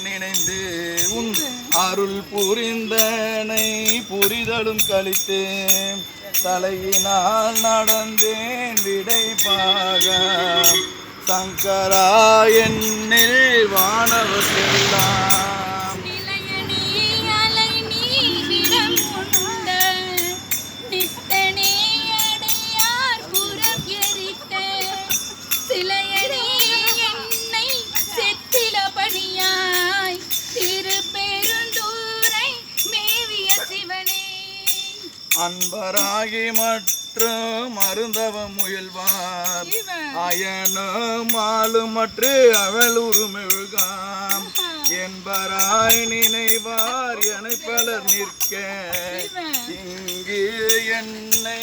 நினைந்து உன் அருள் புரிந்தனை புரிதலும் கழித்தேன். தலையினால் நடந்தேன் விடைபாக சங்கரா என்னில் வானவர் அன்பராகி மற்றும் அருந்தவ முயல்வார். அயனும் ஆளுமற்று அவள் உருமெழுகாம். என்பராய் நினைவார் என பலர் நிற்க. இங்கு என்னை